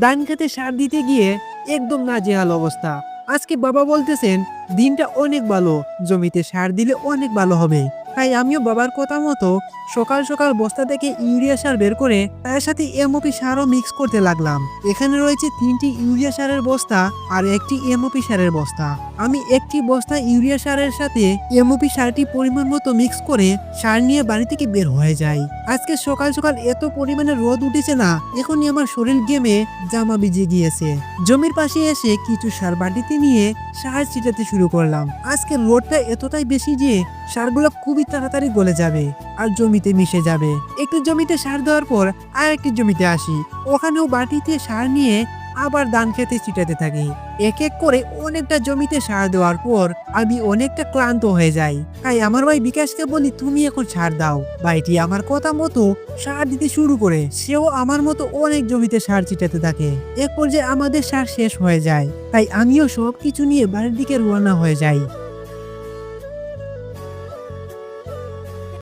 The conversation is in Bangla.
ধান খেতে সার দিতে গিয়ে একদম নাজেহাল অবস্থা। আজকে বাবা বলতেছেন, দিনটা অনেক ভালো, জমিতে সার দিলে অনেক ভালো হবে। তাই আমিও বাবার কথা মতো সকাল সকাল বস্তা থেকে ইউরিয়া সার বের করে তার সাথে এমওপি সারও মিক্স করতে লাগলাম। এখানে রয়েছে তিনটি ইউরিয়া সারের বস্তা আর একটি এমওপি সারের বস্তা। আমি একটি বস্তা ইউরিয়া সারের সাথে এমওপি সারটি পরিমাণ মতো মিক্স করে সার নিয়ে বাড়ি থেকে বের হয়ে যাই। আজকে সকাল সকাল এত পরিমাণে রোদ উঠেছে না, এখনই আমার শরীর গেমে জামা ভিজে গিয়েছে। জমির পাশে এসে কিছু সার বাটিতে নিয়ে সার ছিটাতে শুরু করলাম। আজকে রোদটা এতটাই বেশি যে সারগুলো খুবই তাড়াতাড়ি গলে যাবে আর জমিতে মিশে যাবে। একটু জমিতে সার দেওয়ার পর আর একটি জমিতে আসি। ওখানেও বাটিতে সার নিয়ে আবার ধান খেতে ছিটাতে থাকি। এক এক করে অনেকটা জমিতে সার দেওয়ার পর আমি অনেকটা ক্লান্ত হয়ে যাই। তাই আমার ভাই বিকাশকে বলি, তুমি এখন সার দাও। ভাইটি আমার কথা মতো সার দিতে শুরু করে, সেও আমার মতো অনেক জমিতে সার ছিটাতে থাকে। এক পর্যায়ে আমাদের সার শেষ হয়ে যায়, তাই আমিও সব কিছু নিয়ে বাড়ির দিকে রওনা হয়ে যাই।